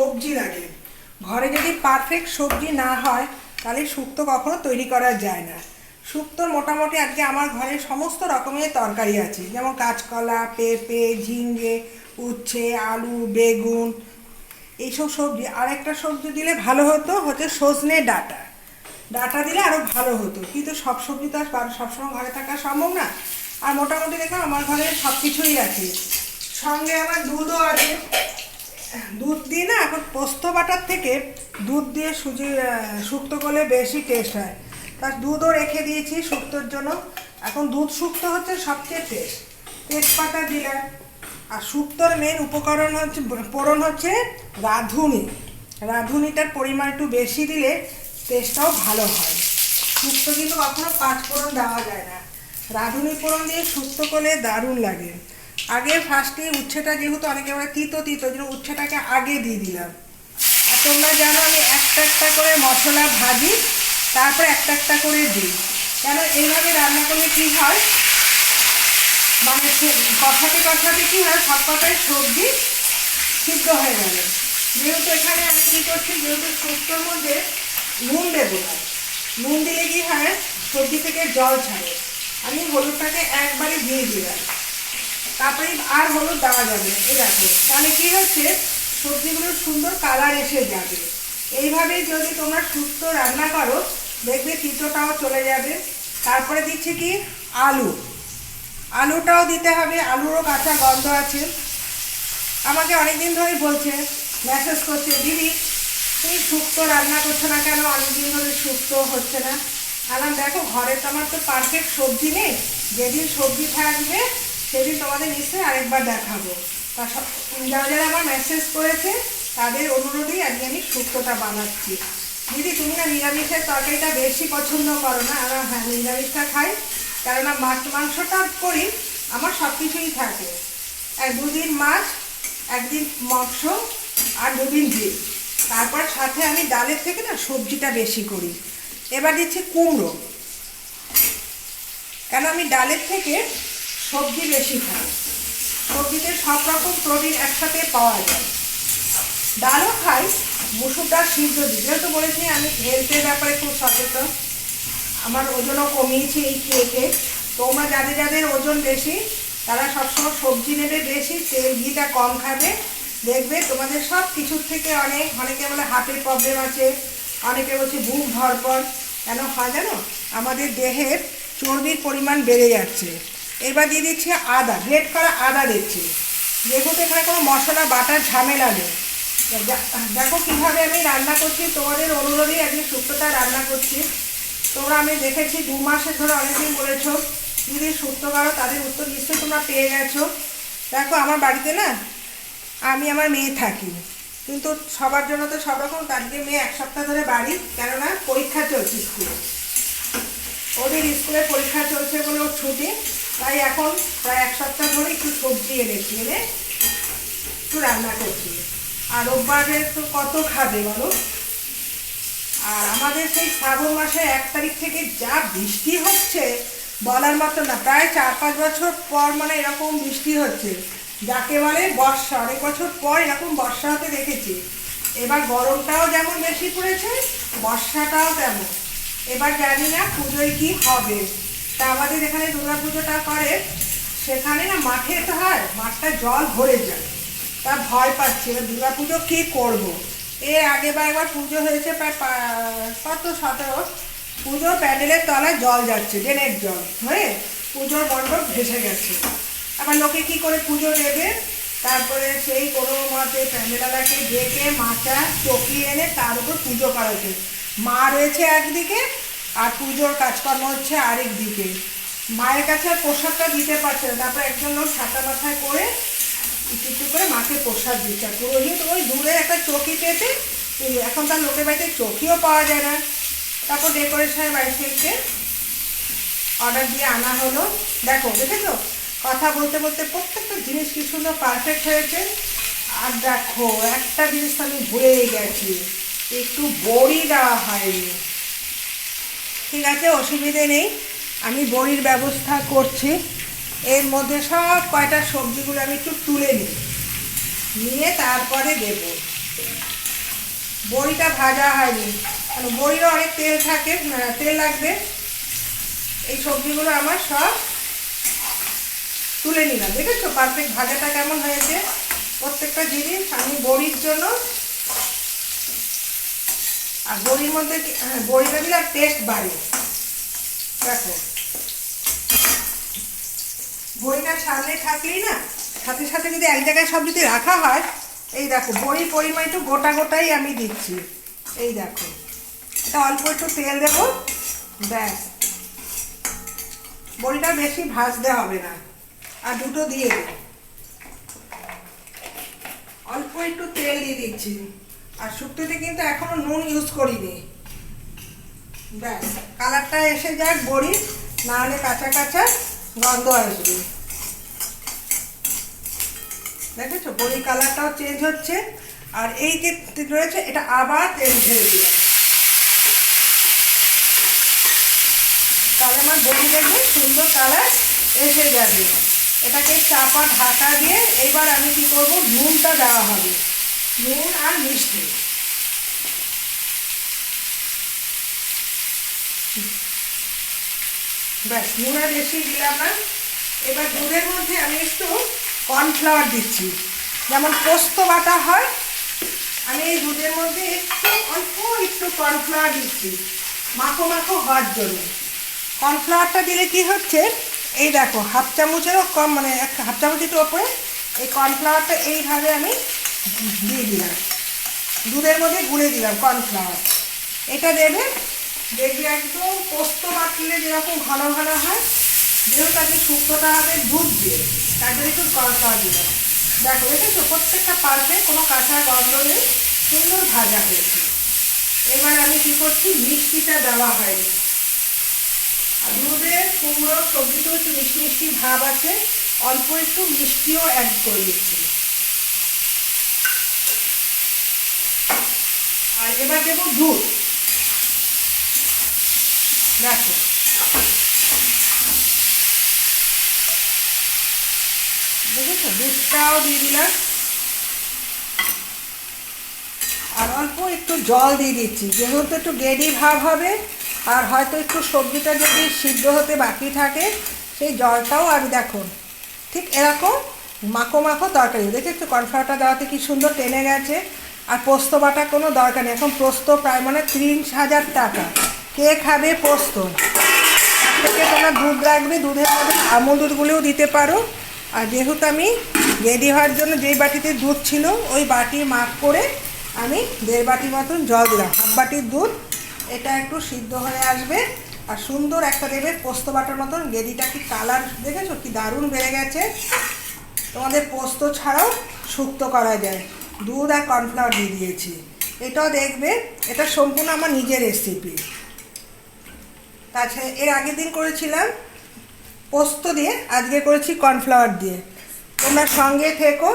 সবজি লাগে। ঘরে যদি পারফেক্ট সবজি না হয়, তাহলে শুক্তো কখনো তৈরি করা যায় না। শুক্তোর মোটামুটি আজকে আমার ঘরে সমস্ত রকমের তরকারি আছে। যেমন কাঁচকলা, পেঁপে ঝিঙ্গে উচ্ছে, আলু, বেগুন, এইসব সবজি। আর একটা সবজি দিলে ভালো হতো হচ্ছে সজনে ডাটা। ডাটা দিলে আরও ভালো হতো। কিন্তু সব সবজি তো আর সবসময় ঘরে থাকা সম্ভব না। আর মোটামুটি দেখো আমার ঘরে সব কিছুই আছে। সঙ্গে আমার দুধও আছে। দুধ দিয়ে না এখন পোস্ত বাটার থেকে দুধ দিয়ে সুজি শুক্তো করলে বেশি টেস্ট হয়। তার দুধও রেখে দিয়েছি শুক্তোর জন্য। এখন দুধ শুক্তো হচ্ছে সবচেয়ে টেস্ট তেজপাতা দিলাম। আর শুক্তোর মেন উপকরণ হচ্ছে পোড়ন হচ্ছে রাঁধুনি। রাঁধুনিটার পরিমাণ একটু বেশি দিলে টেস্টটাও ভালো হয়। শুক্তো কিন্তু কখনো পাঁচ ফোড়ন দেওয়া যায় না। রাঁধুনি ফোড়ন দিয়ে শুক্তো করলে দারুণ লাগে। আগে ফার্স্টে উচ্ছেটা যেহেতু অনেকে বলে তিতো তিতো জন্য উচ্ছেটাকে আগে দিয়ে দিলাম। আর তোমরা জানো আমি একটা একটা করে মশলা ভাজি, তারপর একটা একটা করে দিই। কেন এইভাবে রান্না করলে কী হয়? মানে কথাতে কষাতে কী হয়? সব কটাই সবজি সিদ্ধ হয়ে গেল। যেহেতু এখানে আমি কী করছি? যেহেতু শুক্তোর মধ্যে নুন দেবো না। নুন দিলে কী হয়? সবজি থেকে জল ছাড়ে। আমি হলুদটাকে একবারে দিয়ে দিলাম। তারপরে আর হলুদ দেওয়া যাবে এই দেখো। তাহলে কী হচ্ছে? সবজিগুলোর সুন্দর কালার এসে যাবে। এইভাবে যদি তোমরা সুস্থ রান্না করো, দেখবে তিতোটাও চলে যাবে। তারপরে দিচ্ছি কি? আলু। আলুটাও দিতে হবে, আলুরও কাঁচা গন্ধ আছে। আমাকে অনেকদিন ধরেই বলছে মেসেজ করছে, দিদি, তুমি শুক্তো রান্না করছ না কেন? অনেকদিন ধরে শুক্তো হচ্ছে না। আলাম দেখো, ঘরে তো আমার তো পারফেক্ট সবজি নেই। যেদিন সবজি থাকবে সেদিন তোমাদের নিশ্চয়ই আরেকবার দেখাবো। তা সব- যারা যারা আমার মেসেজ করেছে, তাদের অনুরোধেই আজকে আমি শুক্তোটা বানাচ্ছি। দিদি, তুমি না নিরামিষের তরকারিটা বেশি পছন্দ করো না? আর হ্যাঁ নিরামিষটা খাই। কেননা মাছ মাংসটা করি, আমার সব কিছুই থাকে। এক দুদিন মাছ, একদিন মাংস, আর দুদিন ডিম। তারপর সাথে আমি ডালের থেকে না সবজিটা বেশি করি। এবার দিচ্ছি কুমড়ো। কেন আমি ডালের থেকে সবজি বেশি খাই সবজিতে সব রকম প্রোটিন একসাথে পাওয়া যায়। ডালও খাই, মুসুর ডাল সিদ্ধ দিই যেহেতু বলেছি, আমি হেলথের ব্যাপারে খুব সচেতন। আমার ওজনও কমিয়েছে এই খেয়ে খেয়ে। তোমরা যাদের যাদের ওজন বেশি, তারা সবসময় সবজি নেবে বেশি, তেল ঘিটা কম খাবে। দেখবে তোমাদের সব কিছুর থেকে অনেক, অনেকে বলে হাতের প্রবলেম আছে, অনেকে বলছে বুক ধরপড় কেন হয় জানো? আমাদের দেহের চর্বির পরিমাণ বেড়ে যাচ্ছে। এবার দিয়ে দিচ্ছি আদা, গ্রেট করা আদা দিচ্ছি। যেহেতু এখানে কোনো মশলা, বাটার ঝামেলা নেই। দেখো কীভাবে আমি রান্না করছি, তোমাদের অনুরোধেই আজকে শুক্তোটা রান্না করছি। তোমরা আমি দেখেছি দু মাসের ধরে অনেকদিন বলেছ যদি সুস্থ করো তাদের উত্তর নিশ্চয়ই তোমরা পেয়ে গেছো। দেখো আমার বাড়িতে না, আমি আমার মেয়ে থাকি। কিন্তু সবার জন্য তো সব রকম আজকে মেয়ে এক সপ্তাহ ধরে বাড়ি, কেননা পরীক্ষা চলছে স্কুলে। ওদের স্কুলে পরীক্ষা চলছে বলে ওর ছুটি। তাই এখন প্রায় এক সপ্তাহ ধরে একটু সবজি এনেছি, এনে একটু রান্না করছি। আর রোববারে তো কত খাবে বলো? আর আমাদের সেই শ্রাবণ মাসে এক তারিখ থেকে যা বৃষ্টি হচ্ছে, বলার মতো না। প্রায় চার পাঁচ বছর পর মানে এরকম বৃষ্টি হচ্ছে। যাকে বলে বর্ষা। অনেক বছর পর এরকম বর্ষা হতে দেখেছি। এবার গরমটাও যেমন বেশি পড়েছে, বর্ষাটাও তেমন। এবার জানি না পুজোয় কি হবে। তা আমাদের এখানে দুর্গা পুজোটা করে, সেখানে না মাঠে তো হয়, মাঠটা জল ভরে যায়। তা ভয় পাচ্ছি, এবার দুর্গা পুজো কী করব? এ আগে বা একবার পুজো হয়েছে প্রায় কত সতেরো? পুজোর প্যান্ডেলের তলায় জল যাচ্ছে, ড্রেনের জল, হয়ে পুজোর মণ্ডপ ভেসে গেছে। আবার লোকে কি করে পুজো দেবে? তারপরে সেই কোনো মতে প্যান্ডেলালাকে ডেকে, মাচা চকিয়ে এনে তার উপর পুজো করা হচ্ছে মা রয়েছে একদিকে আর পুজোর কাজকর্ম হচ্ছে আরেক দিকে। মায়ের কাছে প্রসাদটা দিতে পারছে না। তারপর একজন লোক ছাতা মাথায় করে একটু একটু করে মাকে প্রসাদ দিচ্ছে। পুরোহিত ওই দূরে একটা চকি পেতে এখন তার লোকের বাড়িতে চকিও পাওয়া যায় না। তারপর ডেকোরেশনের বাড়ি থেকে অর্ডার দিয়ে আনা হলো। দেখো, দেখেছ? কথা বলতে বলতে প্রত্যেকটা জিনিস কি সুন্দর পারফেক্ট হয়েছে। আর দেখো, একটা জিনিস আমি ভুলেই গেছি। একটু বড়ি দেওয়া হয়নি। ঠিক আছে, অসুবিধে নেই। আমি বড়ির ব্যবস্থা করছি। এর মধ্যে সব কয়টা সবজিগুলো আমি একটু তুলে নিই। নিয়ে তারপরে দেবো। বড়িটা ভাজা হয়নি। কারণ বড়িরও অনেক তেল থাকে তেল লাগবে। এই সবজিগুলো আমার সব তুলে নিলাম। দেখেছ? পারফেক্ট ভাজাটা কেমন হয়েছে? প্রত্যেকটা জিনিস আমি বড়ির জন্য আর বড়ির মধ্যে হ্যাঁ, বড়িটা দিলে আর টেস্ট বাড়ে। দেখো। বড়িটা সামনে থাকলেই না সাথে সাথে যদি এক জায়গায় সব যদি রাখা হয় এই দেখো বড়ির পরিমাণ একটু গোটা গোটাই আমি দিচ্ছি। এই দেখো। এটা অল্প একটু তেল দেবো ব্যাস। বড়িটা বেশি ভাজতে হবে না। আর দুটো দিয়ে অল্প একটু তেল দিয়ে দিচ্ছি। আর শুক্তোতে কিন্তু এখনও নুন ইউজ করিনি। ব্যাস, কালারটা এসে যাক বড়ি না হলে কাঁচা কাঁচা গন্ধ আসবে। দেখেছ? বড়ির কালারটাও চেঞ্জ হচ্ছে। আর এই যে রয়েছে, এটা আবার তেল ছেড়ে দিলাম। তাহলে আমার বড়ি দেখবে, সুন্দর কালার এসে যাবে। এটাকে চাপা ঢাকা দিয়ে এবার আমি কি করব? নুনটা দেওয়া হবে। নুন আর মিষ্টি। ব্যাস নুন আর বেশি দিলাম না। এবার দুধের মধ্যে আমি একটু কর্নফ্লাওয়ার দিচ্ছি। যেমন পোস্ত বাটা হয়, আমি এই দুধের মধ্যে একটু, অল্প একটু কর্নফ্লাওয়ার দিচ্ছি, মাখো মাখো হওয়ার জন্য। কর্নফ্লাওয়ারটা দিলে কি হচ্ছে, এই দেখো, হাফ চামচেরও কম মানে এক হাফ চামচ একটু ওপরে, এই কর্নফ্লাওয়ারটা এইভাবে আমি দিয়ে দিলাম। দুধের মধ্যে গুলে দিলাম কর্নফ্লাওয়ার এটা দেবে, দেখবি একদম পোস্ত বাটলে যেরকম ঘন ঘন হয়, যেহেতু আজকে শুক্তোটা হবে দুধ দিয়ে জন্য একটু কর্নফ্লাওয়ার দিলাম দেখো, দেখেছ? প্রত্যেকটা পার্টে কোনো কাঁচা গন্ধ নেই, সুন্দর ভাজা হয়েছে। এবার আমি কী করছি? মিষ্টিটা দেওয়া হয়নি। আর দুধের কুমড়ো সবজিতেও একটু মিষ্টি মিষ্টি ভাব আছে, অল্প একটু মিষ্টিও অ্যাড করে দিচ্ছি এবার দেবো দুধ দেখো। দেখেছ দুধটাও দিয়ে দিলাম। আর অল্প একটু জল দিয়ে দিচ্ছি। যেহেতু একটু গেডি ভাব হবে, আর হয়তো একটু সবজিটা যদি সিদ্ধ হতে বাকি থাকে, সেই জলটাও আমি দেখুন ঠিক এরকম মাখো মাখো তরকারি। দেখে একটু কনফ্লাওয়ারটা দেওয়াতে কি সুন্দর টেনে গেছে। আর পোস্ত বাটা কোনো দরকার নেই। এখন পোস্ত প্রায় মানে ত্রিশ হাজার টাকা। কে খাবে পোস্ত? তার থেকে তোমরা দুধ রাখবে, দুধের মধ্যে আমুল দুধগুলোও দিতে পারো। আর যেহেতু আমি রেডি হওয়ার জন্য যেই বাটিতে দুধ ছিল, ওই বাটি মাপ করে আমি দেড় বাটি মতন জল দিলাম। হাফ বাটির দুধ, এটা একটু সিদ্ধ হয়ে আসবে। আর সুন্দর একটা দেবে পোস্ত বাটার মতন। গেদিটা কি কালার দেখেছ? কি দারুণ বেড়ে গেছে। তোমাদের পোস্ত ছাড়াও শুক্তো করা যায়। দুধ আর কর্নফ্লাওয়ার দিয়ে দিয়েছি। এটাও দেখবে, এটা সম্পূর্ণ আমার নিজের রেসিপি তাছাড়া এর আগের দিন করেছিলাম পোস্ত দিয়ে, আজকে করেছি কর্নফ্লাওয়ার দিয়ে। তোমরা সঙ্গে থেকো